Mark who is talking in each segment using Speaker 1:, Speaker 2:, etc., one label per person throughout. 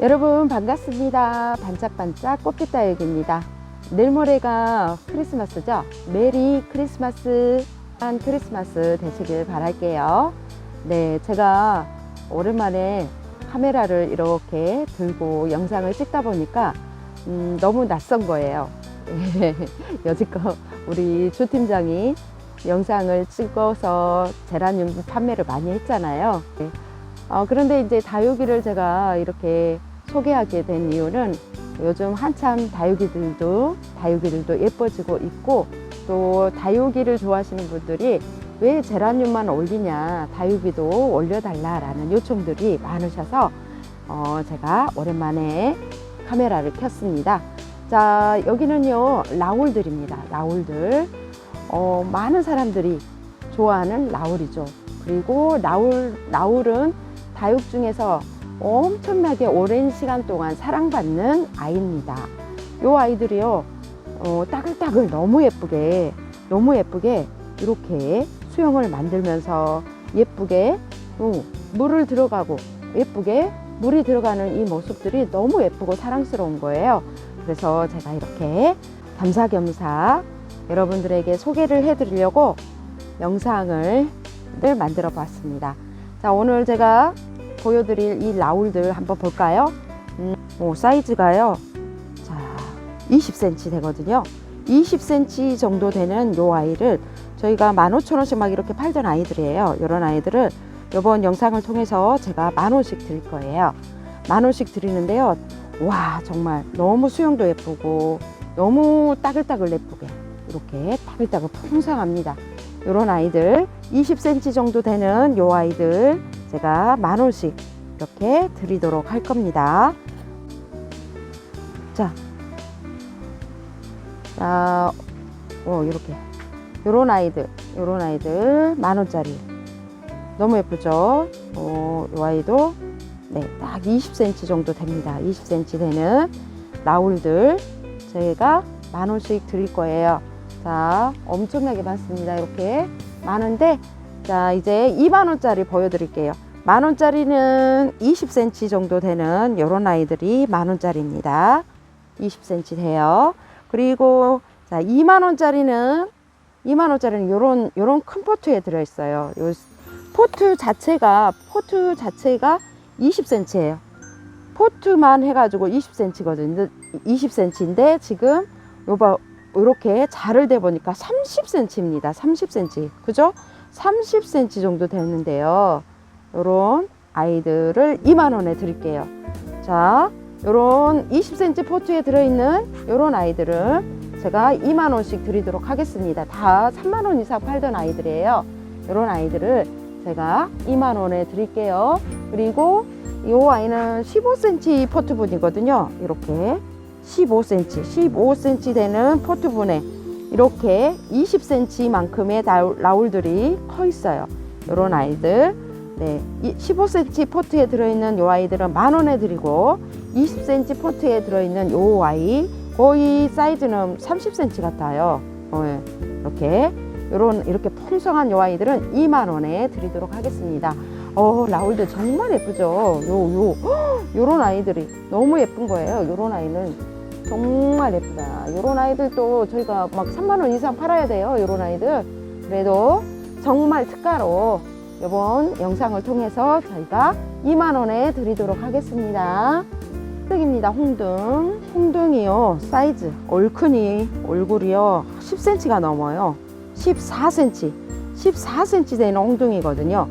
Speaker 1: 여러분 반갑습니다. 반짝반짝 꽃빛 다육입니다. 내일 모레가 크리스마스죠? 메리 크리스마스 한 크리스마스 되시길 바랄게요. 네, 제가 오랜만에 카메라를 이렇게 들고 영상을 찍다 보니까 음, 너무 낯선 거예요. 여지껏 우리 주 팀장이 영상을 찍어서 제라늄 판매를 많이 했잖아요. 네. 어, 그런데 이제 다육이를 제가 이렇게 소개하게 된 이유는 요즘 한참 다육이들도 다육이들도 예뻐지고 있고 또 다육이를 좋아하시는 분들이 왜 제라늄만 올리냐 다육이도 올려달라라는 요청들이 많으셔서 어, 제가 오랜만에 카메라를 켰습니다. 자 여기는요 라울들입니다. 라울들 어, 많은 사람들이 좋아하는 라울이죠. 그리고 라울 라울은 다육 중에서 엄청나게 오랜 시간 동안 사랑받는 아이입니다. 요 아이들이요, 어, 따글따글 너무 예쁘게, 너무 예쁘게 이렇게 수영을 만들면서 예쁘게 어, 물을 들어가고 예쁘게 물이 들어가는 이 모습들이 너무 예쁘고 사랑스러운 거예요. 그래서 제가 이렇게 겸사겸사 여러분들에게 소개를 해드리려고 영상을 늘 만들어 봤습니다. 자, 오늘 제가 보여드릴 이 라울들 한번 볼까요? 음, 오, 사이즈가요. 자, 20cm 되거든요. 20cm 정도 되는 요 아이를 저희가 15,000원씩 막 이렇게 팔던 아이들이에요. 이런 아이들을 이번 영상을 통해서 제가 만 원씩 드릴 거예요. 만 원씩 드리는데요. 와, 정말 너무 수영도 예쁘고 너무 따글따글 예쁘게 이렇게 따글따글 풍성합니다. 이런 아이들 20cm 정도 되는 요 아이들 제가 만 원씩 이렇게 드리도록 할 겁니다. 자, 자, 어, 이렇게 요런 아이들, 요런 아이들 만 원짜리 너무 예쁘죠? 어, 요 아이도 네, 딱 20cm 정도 됩니다. 20cm 되는 라울들 저희가 만 원씩 드릴 거예요. 자, 엄청나게 많습니다. 이렇게 많은데 자, 이제 2만 원짜리 보여드릴게요. 만 원짜리는 20cm 정도 되는 이런 아이들이 만 원짜리입니다. 20cm 돼요. 그리고 자, 2만 원짜리는 2만 원짜리는 요런 요런 큰 포트에 들어 있어요. 요 포트 자체가 포트 자체가 20cm예요. 포트만 해가지고 20cm거든요. 20cm인데 지금 요봐 이렇게 자를 대 보니까 30cm입니다. 30cm. 그죠? 30cm 정도 되는데요. 요런 아이들을 2만 원에 드릴게요. 자, 요런 20cm 포트에 들어있는 요런 아이들은 제가 2만 원씩 드리도록 하겠습니다. 다 3만 원 이상 팔던 아이들이에요. 요런 아이들을 제가 2만 원에 드릴게요. 그리고 이 아이는 15cm 포트분이거든요. 이렇게 15cm, 15cm 되는 포트분에 이렇게 20cm만큼의 라울들이 커 있어요. 이런 아이들. 네, 15cm 포트에 들어있는 이 아이들은 만 원에 드리고 20cm 포트에 들어있는 이 아이 거의 사이즈는 30cm 같아요. 어, 예. 이렇게 이런 이렇게 풍성한 이 아이들은 2만 원에 드리도록 하겠습니다. 어, 라울들 정말 예쁘죠. 요, 요, 요런 아이들이 너무 예쁜 거예요. 요런 아이는 정말 예쁘다. 요런 아이들도 저희가 막 3만원 이상 팔아야 돼요. 요런 아이들. 그래도 정말 특가로 이번 영상을 통해서 저희가 2만원에 드리도록 하겠습니다. 홍등입니다. 홍등. 홍등이요. 사이즈. 얼큰이 얼굴이요. 10cm가 넘어요. 14cm. 14cm 되는 홍등이거든요.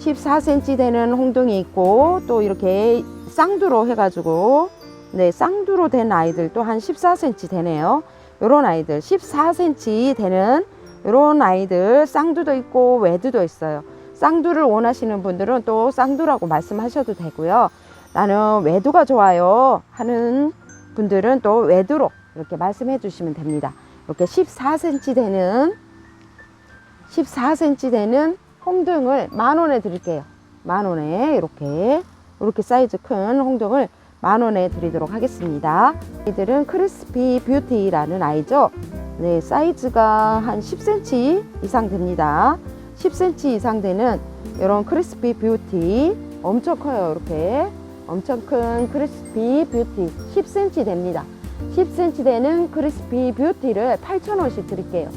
Speaker 1: 14cm 되는 홍등이 있고 또 이렇게 쌍두로 해가지고 네 쌍두로 된 아이들도 한 14cm 되네요. 요런 아이들 14cm 되는 요런 아이들 쌍두도 있고 외두도 있어요. 쌍두를 원하시는 분들은 또 쌍두라고 말씀하셔도 되고요. 나는 외두가 좋아요 하는 분들은 또 외두로 이렇게 말씀해 주시면 됩니다. 이렇게 14cm 되는 14cm 되는 홍등을 만 원에 드릴게요. 만 원에 이렇게 이렇게 사이즈 큰 홍등을 만 원에 드리도록 하겠습니다. 이들은 크리스피 뷰티라는 아이죠. 네, 사이즈가 한 10cm 이상 됩니다. 10cm 이상 되는 이런 크리스피 뷰티 엄청 커요. 이렇게 엄청 큰 크리스피 뷰티 10cm 됩니다. 10cm 되는 크리스피 뷰티를 8,000원씩 드릴게요.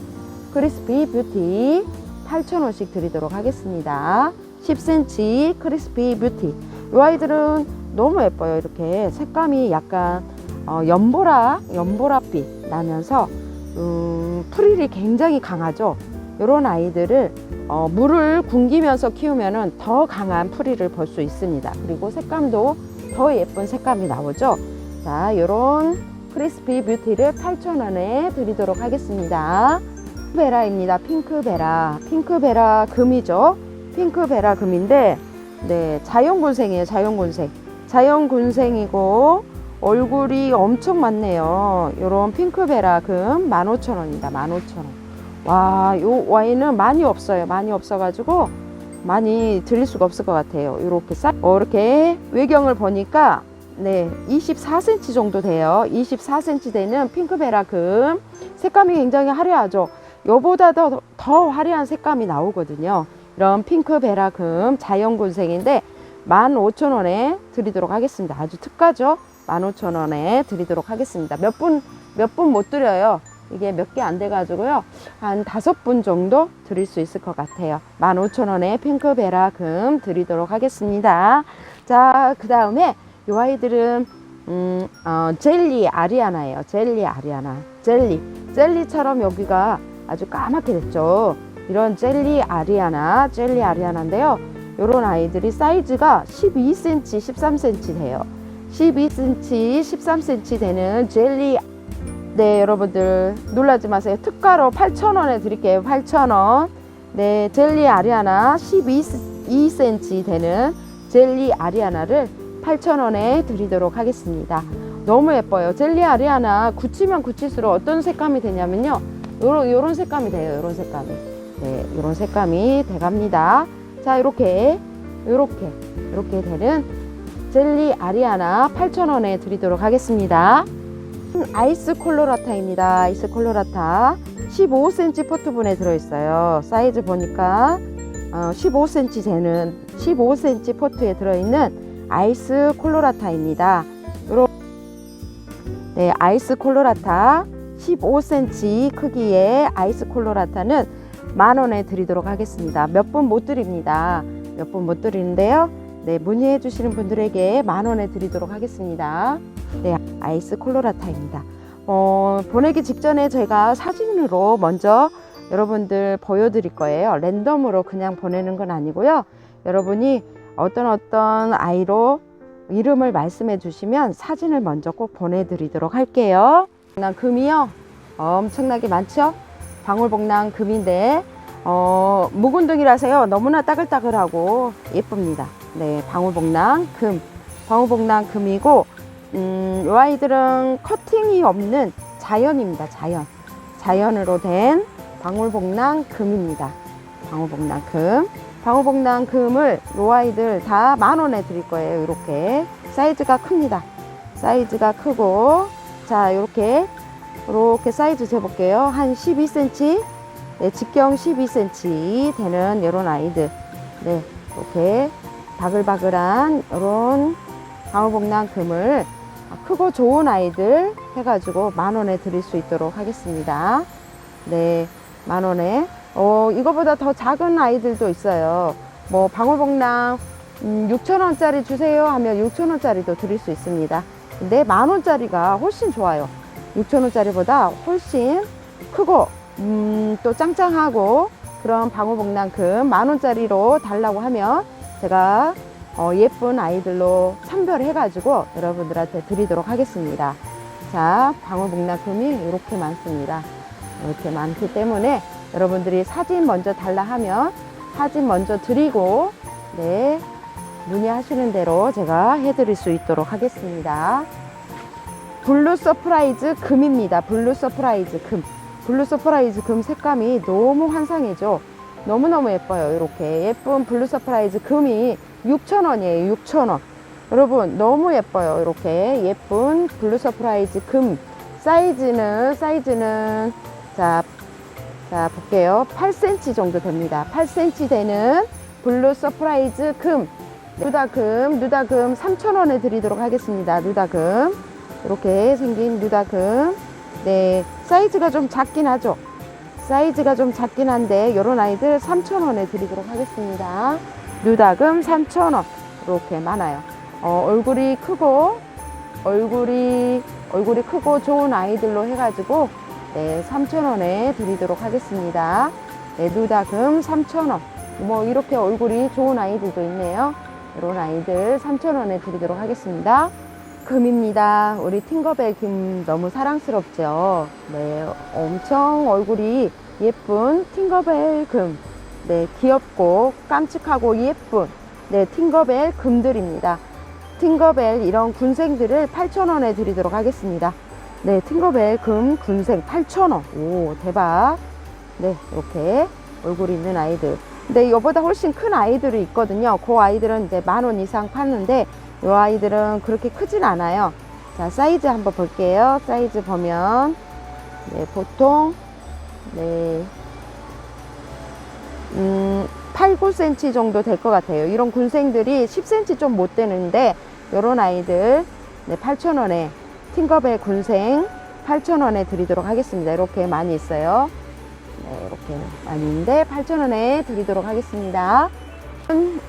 Speaker 1: 크리스피 뷰티 8,000원씩 드리도록 하겠습니다. 10cm 크리스피 뷰티. 이 아이들은 너무 예뻐요. 이렇게 색감이 약간 어, 연보라, 연보라빛 나면서 음, 프릴이 굉장히 강하죠. 이런 아이들을 어, 물을 굶기면서 키우면은 더 강한 프릴을 볼 수 있습니다. 그리고 색감도 더 예쁜 색감이 나오죠. 자, 이런 크리스피 뷰티를 8,000원에 드리도록 하겠습니다. 베라입니다. 핑크베라. 핑크베라 금이죠. 핑크베라 금인데, 네, 자연군생이에요. 자연군생. 자연군생이고, 얼굴이 엄청 많네요. 요런 핑크베라 금 15,000원입니다. 15,000원. 와, 요 와인은 많이 없어요. 많이 없어가지고, 많이 드릴 수가 없을 것 같아요. 이렇게 싹, 어, 이렇게 외경을 보니까, 네, 24cm 정도 돼요. 24cm 되는 핑크베라 금. 색감이 굉장히 화려하죠. 요보다 더, 더 화려한 색감이 나오거든요. 이런 핑크베라 금 자연군생인데 15,000원에 드리도록 하겠습니다. 아주 특가죠. 15,000원에 드리도록 하겠습니다. 몇 분, 몇 분 못 드려요. 이게 몇 개 안 돼가지고요. 한 다섯 분 정도 드릴 수 있을 것 같아요. 15,000원에 핑크베라 금 드리도록 하겠습니다. 자, 그 다음에 요 아이들은, 음, 어, 젤리 아리아나예요. 젤리 아리아나. 젤리. 젤리처럼 여기가 아주 까맣게 됐죠. 이런 젤리 아리아나, 젤리 아리아나인데요. 요런 아이들이 사이즈가 12cm, 13cm 돼요. 12cm, 13cm 되는 젤리 네, 여러분들 놀라지 마세요. 특가로 8,000원에 드릴게요. 8,000원. 네, 젤리 아리아나 12cm 되는 젤리 아리아나를 8,000원에 드리도록 하겠습니다. 너무 예뻐요. 젤리 아리아나 굳히면 굳힐수록 어떤 색감이 되냐면요. 요런, 요런 색감이 돼요. 요런 색감이. 네, 요런 색감이 돼갑니다. 자, 이렇게, 요렇게, 이렇게 되는 젤리 아리아나 8,000원에 드리도록 하겠습니다. 아이스 콜로라타입니다. 아이스 콜로라타 15cm 포트분에 들어있어요. 사이즈 보니까 어, 15cm 되는 15cm 포트에 들어있는 아이스 콜로라타입니다. 네, 아이스 콜로라타 15cm 크기의 아이스 콜로라타는 만 원에 드리도록 하겠습니다. 몇 분 못 드립니다. 몇 분 못 드리는데요. 네, 문의해 주시는 분들에게 만 원에 드리도록 하겠습니다. 네, 아이스 콜로라타입니다. 어, 보내기 직전에 제가 사진으로 먼저 여러분들 보여드릴 거예요. 랜덤으로 그냥 보내는 건 아니고요. 여러분이 어떤 어떤 아이로 이름을 말씀해 주시면 사진을 먼저 꼭 보내드리도록 할게요. 난 금이요. 엄청나게 많죠? 방울복랑 금인데 어, 묵은둥이라서요. 너무나 따글따글하고 예쁩니다. 네, 방울복랑 금. 방울복랑 금이고 음, 이 아이들은 커팅이 없는 자연입니다. 자연. 자연으로 된 방울복랑 금입니다. 방울복랑 금. 방울복랑 금을 이 아이들 다 만 원에 드릴 거예요. 이렇게 사이즈가 큽니다. 사이즈가 크고 자 이렇게 이렇게 사이즈 재볼게요. 한 12cm, 네, 직경 12cm 되는 이런 아이들. 네, 이렇게 바글바글한 이런 방울복랑 금을 크고 좋은 아이들 해가지고 만 원에 드릴 수 있도록 하겠습니다. 네, 만 원에. 어, 이거보다 더 작은 아이들도 있어요. 뭐, 방울복랑, 음, 6천원짜리 주세요 하면 6천원짜리도 드릴 수 있습니다. 근데 만원짜리가 훨씬 좋아요. 6천원짜리보다 훨씬 크고, 음, 또 짱짱하고, 그런 방울복랑금 만원짜리로 달라고 하면 제가 어, 예쁜 아이들로 선별해 가지고 여러분들한테 드리도록 하겠습니다. 자, 방울복락금이 이렇게 많습니다. 이렇게 많기 때문에 여러분들이 사진 먼저 달라 하면 사진 먼저 드리고, 네, 문의하시는 대로 제가 해드릴 수 있도록 하겠습니다. 블루 서프라이즈 금입니다. 블루 서프라이즈 금. 블루 서프라이즈 금 색감이 너무 환상이죠. 너무너무 예뻐요. 이렇게 예쁜 블루 서프라이즈 금이 6,000원이에요. 6,000원. 여러분 너무 예뻐요. 이렇게 예쁜 블루 서프라이즈 금 사이즈는 사이즈는 자, 자 볼게요. 8cm 정도 됩니다. 8cm 되는 블루 서프라이즈 금 누다금, 누다금 3,000원에 드리도록 하겠습니다. 누다금. 이렇게 생긴 누다금. 네, 사이즈가 좀 작긴 하죠. 사이즈가 좀 작긴 한데, 요런 아이들 3,000원에 드리도록 하겠습니다. 누다금 3,000원. 이렇게 많아요. 어, 얼굴이 크고, 얼굴이, 얼굴이 크고 좋은 아이들로 해가지고, 네, 3,000원에 드리도록 하겠습니다. 네, 누다금 3,000원. 뭐, 이렇게 얼굴이 좋은 아이들도 있네요. 이런 아이들 3,000원에 드리도록 하겠습니다. 금입니다. 우리 팅거벨 금 너무 사랑스럽죠? 네, 엄청 얼굴이 예쁜 팅거벨 금. 네, 귀엽고 깜찍하고 예쁜 네, 팅거벨 금들입니다. 팅거벨 이런 군생들을 8,000원에 드리도록 하겠습니다. 네, 팅거벨 금 군생 8,000원. 오, 대박. 네, 이렇게 얼굴 있는 아이들. 근데 이보다 훨씬 큰 아이들이 있거든요. 그 아이들은 이제 만 원 이상 파는데 이 아이들은 그렇게 크진 않아요. 자, 사이즈 한번 볼게요. 사이즈 보면 네, 보통 네. 음, 8, 9cm 정도 될 것 같아요. 이런 군생들이 10cm 좀 못 되는데 이런 아이들 네, 8,000원에 팅거벨 군생 8,000원에 드리도록 하겠습니다. 이렇게 많이 있어요. 네, 이렇게 많이 있는데 8,000원에 드리도록 하겠습니다.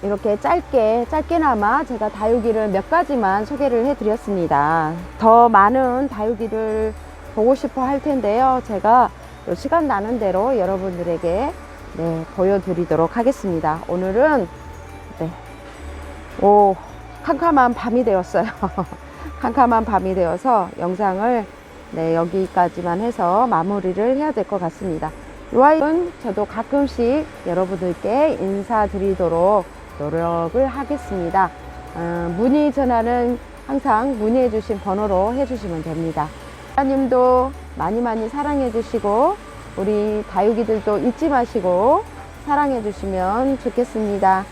Speaker 1: 이렇게 짧게 짧게나마 제가 다육이를 몇 가지만 소개를 해드렸습니다. 더 많은 다육이를 보고 싶어 할 텐데요. 제가 요 시간 나는 대로 여러분들에게 네, 보여드리도록 하겠습니다. 오늘은 네, 오 캄캄한 밤이 되었어요. 캄캄한 밤이 되어서 영상을 네, 여기까지만 해서 마무리를 해야 될 것 같습니다. 이 아이는 저도 가끔씩 여러분들께 인사드리도록 노력을 하겠습니다. 어, 문의 전화는 항상 문의해 주신 번호로 해주시면 됩니다. 하나님도 많이 많이 사랑해 주시고 우리 다육이들도 잊지 마시고 사랑해 주시면 좋겠습니다.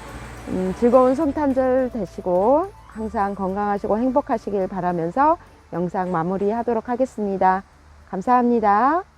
Speaker 1: 음, 즐거운 성탄절 되시고 항상 건강하시고 행복하시길 바라면서 영상 마무리하도록 하겠습니다. 감사합니다.